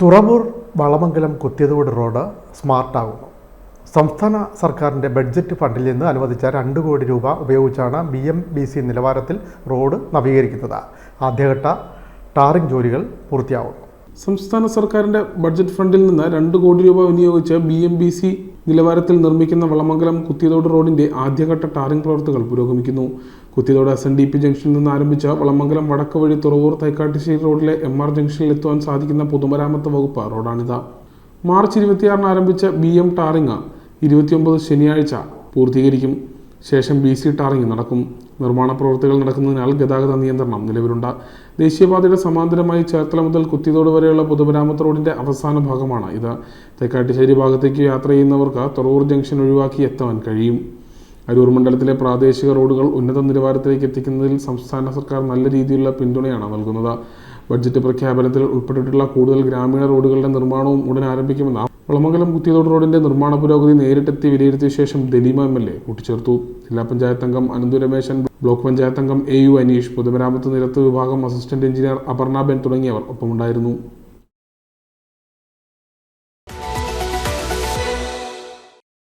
Thuravoor Valamangalam Kuthiyathode road സ്മാർട്ടാകുന്നു സംസ്ഥാന സർക്കാരിന്റെ ബഡ്ജറ്റ് ഫണ്ടിൽ നിന്ന് അനുവദിച്ച രണ്ട് കോടി രൂപ ഉപയോഗിച്ചാണ് ബി എം ബി സി നിലവാരത്തിൽ റോഡ് നവീകരിക്കുന്നത്. ആദ്യഘട്ട ടാറിംഗ് ജോലികൾ പൂർത്തിയാവുന്നു. സംസ്ഥാന സർക്കാരിന്റെ ബഡ്ജറ്റ് ഫണ്ടിൽ നിന്ന് രണ്ട് കോടി രൂപ വിനിയോഗിച്ച് ബി എം ബി സി നിലവാരത്തിൽ നിർമ്മിക്കുന്ന വളമംഗലം കുത്തിയതോട് റോഡിന്റെ ആദ്യഘട്ട ടാറിംഗ് പ്രവർത്തികൾ പുരോഗമിക്കുന്നു. Kuthiyathode S N D P ജംഗ്ഷനിൽ നിന്ന് ആരംഭിച്ച വളമംഗലം വടക്ക് വഴി തുറവൂർ തൈക്കാട്ടുശ്ശേരി റോഡിലെ എം ആർ ജംഗ്ഷനിൽ എത്തുവാൻ സാധിക്കുന്ന പൊതുമരാമത്ത് വകുപ്പ് റോഡാണിത്. മാർച്ച് ഇരുപത്തിയാറിന് ആരംഭിച്ച ബി എം ടാറിംഗ് ഇരുപത്തിയൊമ്പത് ശനിയാഴ്ച പൂർത്തീകരിക്കും. ശേഷം ബി സി ടാറിംഗ് നടക്കും. നിർമ്മാണ പ്രവൃത്തികൾ നടക്കുന്നതിനാൽ ഗതാഗത നിയന്ത്രണം നിലവിലുണ്ട്. ദേശീയപാതയുടെ സമാന്തരമായി ചേർത്തല മുതൽ കുത്തിയതോട് വരെയുള്ള പൊതുമരാമത്ത് റോഡിന്റെ അവസാന ഭാഗമാണ് ഇത്. തെക്കാട്ടിശ്ശേരി ഭാഗത്തേക്ക് യാത്ര ചെയ്യുന്നവർക്ക് തുറവൂർ ജംഗ്ഷൻ ഒഴിവാക്കി എത്താൻ കഴിയും. അരൂർ മണ്ഡലത്തിലെ പ്രാദേശിക റോഡുകൾ ഉന്നത നിലവാരത്തിലേക്ക് എത്തിക്കുന്നതിൽ സംസ്ഥാന സർക്കാർ നല്ല രീതിയിലുള്ള പിന്തുണയാണ് നൽകുന്നത്. ബഡ്ജറ്റ് പ്രഖ്യാപനത്തിൽ ഉൾപ്പെട്ടിട്ടുള്ള കൂടുതൽ ഗ്രാമീണ റോഡുകളുടെ നിർമ്മാണവും ഉടൻ ആരംഭിക്കുമെന്ന് വളമംഗലം കുത്തിയതോട് റോഡിന്റെ നിർമ്മാണ പുരോഗതി നേരിട്ടെത്തി വിലയിരുത്തിയ ശേഷം ദലീമ എം എൽ എ കൂട്ടിച്ചേർത്തു. ജില്ലാ പഞ്ചായത്ത് അംഗം അനന്തു രമേശൻ ബ്ലോക്ക് പഞ്ചായത്ത് അംഗം എ യു അനീഷ് പൊതുമരാമത്ത് നിരത്ത് വിഭാഗം അസിസ്റ്റന്റ് എഞ്ചിനീയർ അപർണ ബെൻ തുടങ്ങിയവർ ഒപ്പമുണ്ടായിരുന്നു.